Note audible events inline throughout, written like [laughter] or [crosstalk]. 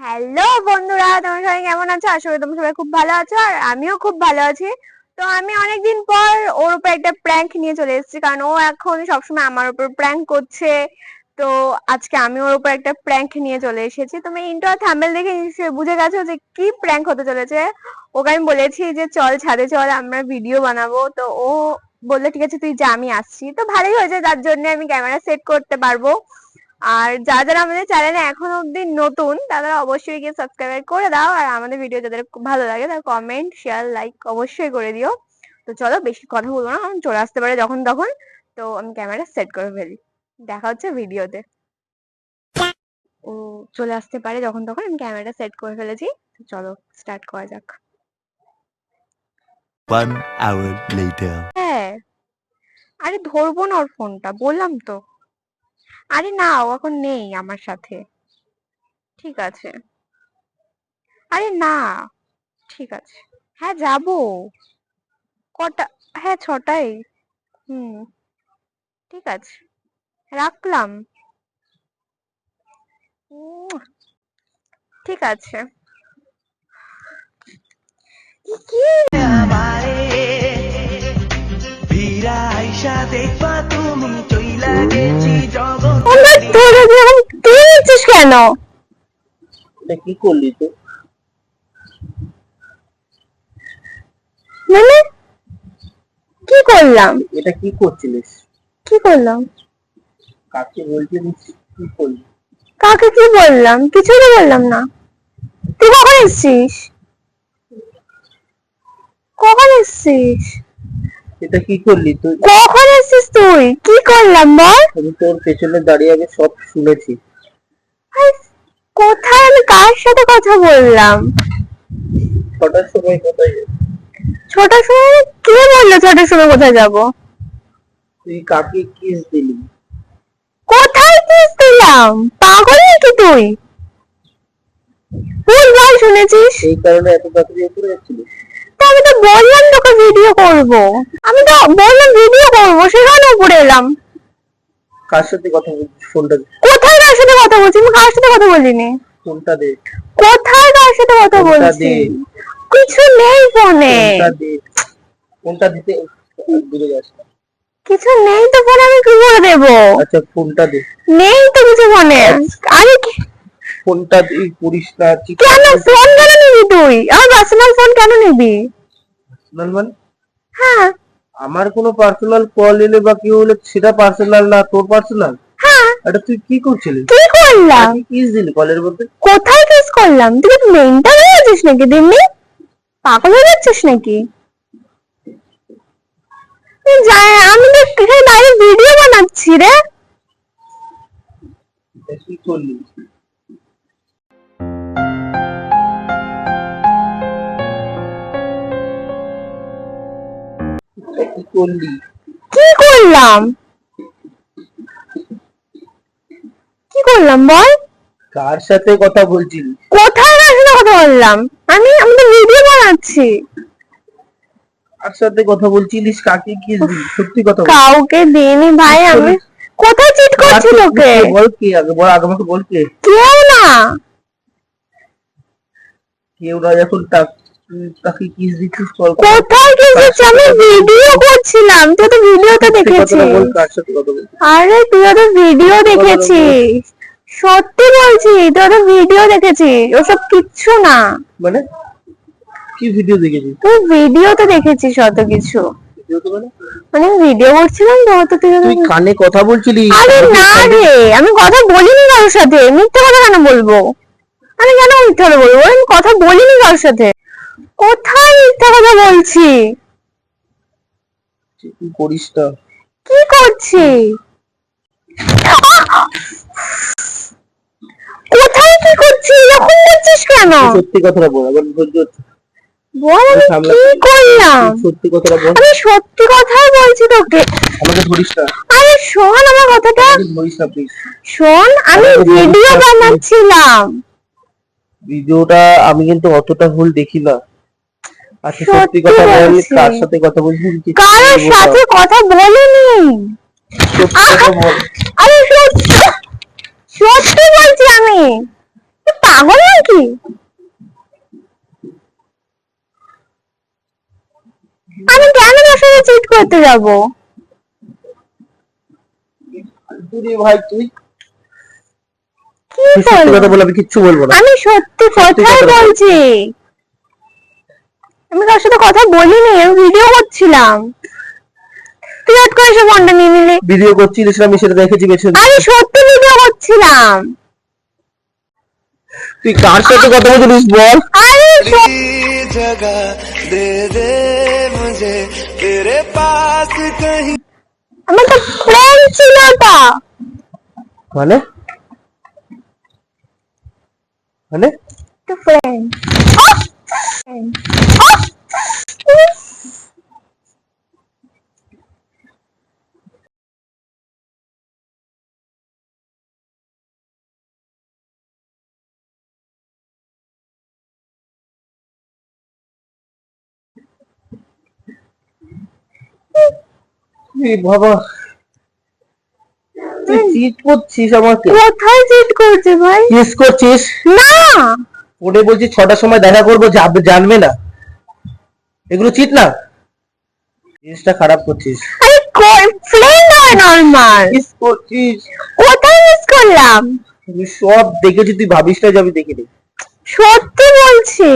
Hello বন্ধুরা সবাই কেমন আছো? সবাই খুব ভালো আছো, আর আমিও খুব ভালো আছি। তো আমি অনেকদিন পর ওর উপর একটা প্র্যাঙ্ক নিয়ে চলে এসেছি, কারণ ও এখন সবসময় আমার উপর প্র্যাঙ্ক করছে। তো আজকে আমি ওর উপর একটা প্র্যাঙ্ক নিয়ে চলে এসেছি। তুমি ইন্টো আর থাম্বেল দেখে নিশ্চয়ই বুঝে গেছো যে কি প্র্যাঙ্ক হতে চলেছে? ওকে আমি বলেছি যে, চল ছাদে চল, আমরা ভিডিও বানাবো। তো ও বলল, ঠিক আছে, তুই যা, আমি আসছি। তো ভালোই হয়েছে, যার জন্য আমি ক্যামেরা সেট করতে পারব। আর যারা যারা আমাদের চ্যানেলে এখন অব্দি নতুন, তারা অবশ্যই গিয়ে সাবস্ক্রাইব করে দাও। আর আমাদের ভিডিও যাদের খুব ভালো লাগে, তারা কমেন্ট শেয়ার লাইক অবশ্যই করে দিও। তো চলো, বেশি কথা বলব না চলে আসতে পারে যখন তখন। তো আমি ক্যামেরা সেট করে ফেলি। দেখা হচ্ছে ভিডিওতে। ও চলে আসতে পারে যখন তখন আমি ক্যামেরাটা সেট করে ফেলেছি। চলো স্টার্ট করা যাক। One hour later. হ্যাঁ। আরে ধরবো না ওর ফোনটা বললাম তো। আরে না ও এখন নেই আমার সাথে। ঠিক আছে। আরে না ঠিক আছে। হ্যাঁ যাব। কটা হ্যাঁ ছটায়। হুম ঠিক আছে। রাখলাম। ঠিক আছে। তুই কেন? এটা কি করলি তো মানে কি করলাম? এটা কি করছিলিস? কি করলাম? কাকে কি করলি কাকে কি বললাম? কিছুই তো বললাম না। তুই কখন এসছিস? কখন এসছিস? এটা কি করলি তুই? কখন এসছিস তুই? কি করলাম বল? আমি তোর পেছনে দাঁড়িয়ে আমি সব শুনেছি। কোথায় আমি কার সাথে কথা বললাম? ছটার সময় কোথায় ছটার সময়? কে বলল ছটার সময় কোথায় যাব? তুই কাকে কিস দিলি? কোথায় কিস দিলাম পাগল নাকি তুই। ভুল ভালো শুনেছিস। সেই কারণে এত তাড়াতাড়ি উপরে যাচ্ছিলিস। আমি তো বললাম তোকে ভিডিও করব। আমি তো বললাম ভিডিও করব সেখানে উপরে এলাম। কার সাথে কথা বলছিস ফোনটা কোথায় কার সাথে কথা বলছি? আমি কার সাথে কথা বলিনি? ফোনটা দে। কোথায় কার সাথে কথা ফোনটা বলছি? দে। কিছু নেই ফোনে। ফোনটা দিতে দূরে যাস। কিছু নেই তো ফোনে আমি কি করে দেব? আচ্ছা ফোনটা দে? নেই তো কিছু ফোনে আরে কি- ফোনটা তুই করিস না কেন ফোন কেন নিবি তুই? আমার পার্সোনাল ফোন কেন নিবি? পার্সোনাল মানে হ্যাঁ। আমার কোনো পার্সোনাল কল এলে বা কি হলে সেটা পার্সোনাল না তোর পার্সোনাল হ্যাঁ। এটা তুই কি করছিলি? কি করলাম? কিস দিলি কলের মধ্যে? কোথায় কিস করলাম? তুই মেন্টাল হয়ে যাচ্ছিস নাকি দিননি পাগল হয়ে যাচ্ছিস নাকি? আমি তো এখানে বাইরে ভিডিও বানাচ্ছি রে। কি করলি কি করলি কি করলাম? কি করলাম বল? কার সাথে কথা বলছিলি কোথায় কার সাথে কথা বললাম? আমি আমি তো ভিডিও বানাচ্ছি। কার সাথে কথা বলছিলিস? কাকে কিস দিলি? সত্যি কথা কাউকে দিইনি ভাই আমি কোথায় চিট কে বল কে আগে বল আগে আমাকে বল কে। কেউ না। কেউ না যখন তা- তুই তাকে কিস দিচ্ছিস? কল কোথায় গেছিস আমি ভিডিও করছিলাম তুই তো ভিডিওতে দেখেছিস। আরে তুই তো ভিডিও দেখেছিস। সত্যি বলছি তুই তো ভিডিও দেখেছিস। ওসব কিচ্ছু না। মানে? কি ভিডিও দেখেছিস? তুই ভিডিওতে দেখেছিস অত কিছু। মানে? মানে ভিডিও করছিলাম তো তুই কানে কথা বলছিলিস আরে না রে আমি কথা বলিনি কারোর সাথে মিথ্যে কথা কেন বলব? আমি কেন মিথ্যে কথা বলব? আমি কথা বলিনি কারোর সাথে। কোথায় মিথ্যে কথা বলছি? তুই করিস না কি করছি? কোথায় কি করছি? এরকম করছিস কেন? সত্যি কথাটা বল আবার ধৈর্য বল আমি কি করলাম? সত্যি কথাটা বল। আমি সত্যি কথাই বলছি তোকে। আমাকে ধরিস না। আরে শোন আমার কথাটা। ধরিস না প্লিজ শোন আমি ভিডিও বানাচ্ছিলাম। ভিডিওটা আমি কিন্তু অতটা ভুল দেখি না। আচ্ছা সত্যি কথা বল। কার সাথে কথা বলছিস না। সাথে কথা বলিনি। আরে সত্যি সত্যি বলছি আমি। পাগল নাকি? আমি কেন তোর সাথে চিট করতে যাব। তুই ভাই তুই? কি সত্যি কথা বলব আমি কিচ্ছু বলব না। আমি সত্যি কথাই বলছি। আমি কার সাথে কথা বলিনি আমি ভিডিও করছিলাম। তুই হট করে সে ফোনটা নিয়ে নিলি? ভিডিও করছিলিস আমি সেটা দেখেছি পেছনে আমি সত্যি ভিডিও করছিলাম। তুই কার সাথে কথা বলছিস বল? আমার তো ফ্রেন্ড ছিল ওটা মানে? মানে? তো ফ্রেন্ড বাবা তুই চিট করছিস আমাকে? কোথায় চিট করছে ভাই? কিস করছিস? না! ফোনে বলছিস ছটার সময় দেখা করব যাবে জানবে না। এগুলো চিট না? জিনিসটা খারাপ করছিস। আরে ফ্রেন্ড হয় নর্মাল কিস করছিস। কোথায় মিস করলাম? আমি সব দেখেছি তুই ভাবিস না যে আমি দেখিনি। সত্যি বলছি।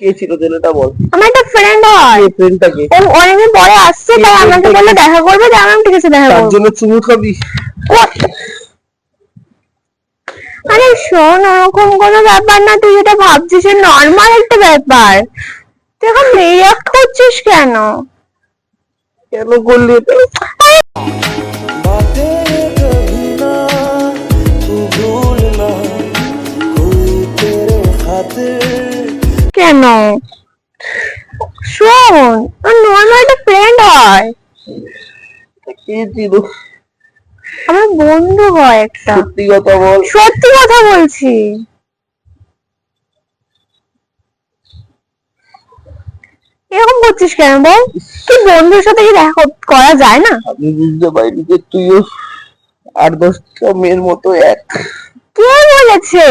কে ছিল ছেলেটা বল? আমার একটা ফ্রেন্ড হয়। কে ও অনেকদিন পরে আসছে তাই আমাকে বলল দেখা করবে তাই আমি ঠিক আছে দেখা তার জন্য চুমু খাবি? আরে শোন ওরকম কোনো ব্যাপার না তুই যেটা ভাবছিস নর্মাল একটা ব্যাপার। তুই এখন রিয়াক্ট করছিস কেন? কেন করলি এটা? কেন? শোন নর্মাল একটা ফ্রেন্ড হয়। আমার বন্ধু হয় একটা। সত্যি কথা বল। সত্যি কথা বলছি। এরকম করছিস কেন বল? তুই বন্ধুর সাথে কি দেখা করা যায় না? আমি বুঝতে পারিনি যে তুইও আট দশটা মেয়ের মতো এক। কে বলেছে?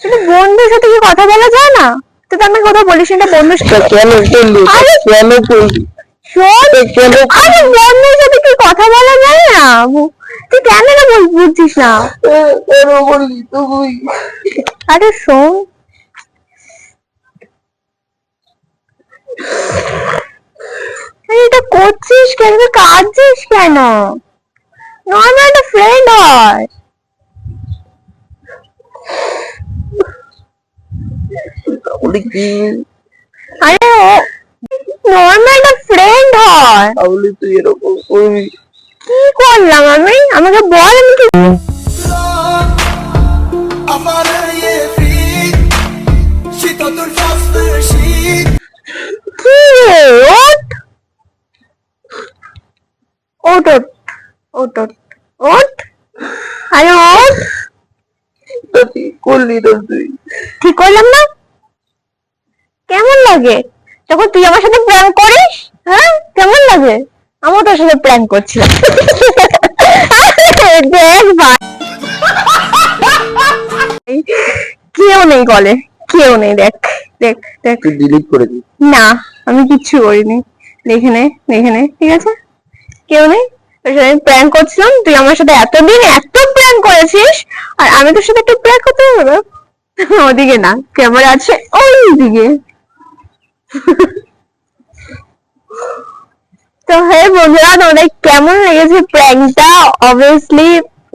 কিন্তু বন্ধুর সাথে কি কথা বলা যায় না তুই তো আমি কথা বলিস না? বন্ধুর সাথে কেন করলি আরে! কেন করলি শোন আরে বন্ধুর সাথে কি কথা বলা যায় না? তুই কেন না বল- বুঝছিস না? কেন তুই? আরে শোন। এটা করছিস কেন? কাঁদছিস কেন? নর্মাল একটা ফ্রেন্ড হয়। তাহলে কি? আরে ও নর্মাল একটা ফ্রেন্ড হয়। তাহলে তুই এরকম করবি। কি করলাম আমি? আমাকে বল আমি কি ওট ওট ওট ওট ওট ওট আরে ওট তা করলি তুই। ঠিক করলাম না? লাগে? যখন তুই আমার সাথে প্ল্যান করিস হ্যাঁ? কেমন লাগে? আমিও তোর সাথে প্ল্যান করছিলাম। [laughs] দেখ ভাই কেউ নেই কলে। কেউ নেই দেখ দেখ দেখ। তুই ডিলিট করে না আমি কিচ্ছু করিনি। দেখে নে দেখে নে ঠিক আছে? কেউ নেই? তোর সাথে আমি প্র্যাঙ্ক করছিলাম। তুই আমার সাথে এতদিন এত প্র্যাঙ্ক করেছিস আর আমি তোর সাথে একটু প্র্যাঙ্ক করতে পারব ওদিকে না ক্যামেরা আছে ওই দিকে তো হ্যাঁ বন্ধুরা তোমাদের কেমন লেগেছে প্র্যাঙ্কটা অবভিয়াসলি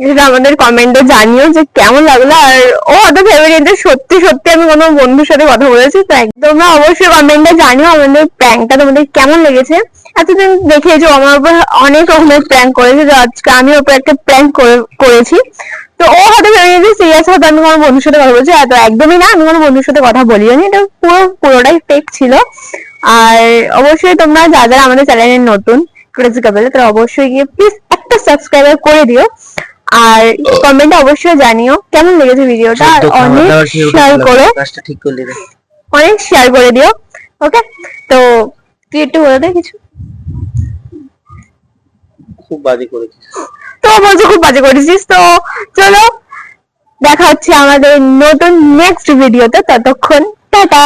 সেটা আমাদের কমেন্টে জানিও যে কেমন লাগল। আর ও অত নিয়ে যে সত্যি সত্যি আমি কোনো বন্ধুর সাথে কথা বলেছি, তো তোমরা অবশ্যই কমেন্টে জানিও আমাদের প্র্যাঙ্কটা তোমাদের কেমন লেগেছে। এতদিন দেখে যে আমার উপর অনেক রকমের প্র্যাঙ্ক করেছে যে আজকে আমি ওপর একটা প্র্যাঙ্ক করেছি। তো ও হয়তো ভেবে নিয়েছে সিরিয়াস হয়তো আমি কোনো বন্ধুর সাথে কথা বলছি। তো একদমই না আমি কোনো বন্ধুর সাথে কথা বলি নি। এটা পুরো পুরোটাই ফেক ছিল। আর অবশ্যই তোমরা যা যারা আমাদের চ্যানেলে নতুন ক্রেজি কাপেল তারা অবশ্যই গিয়ে প্লিজ একটা সাবস্ক্রাইবার করে দিও। আর কমেন্টে অবশ্যই জানিও কেমন লেগেছে ভিডিওটা আর অনেক শেয়ার করো অনেক শেয়ার করে দিও ওকে তো তুই একটু বলে দে কিছু? খুব বাজে করেছিস। তো বলছো খুব বাজে করেছিস তো। চলো, দেখা হচ্ছে আমাদের নতুন নেক্সট ভিডিওতে ততক্ষণ, টাটা।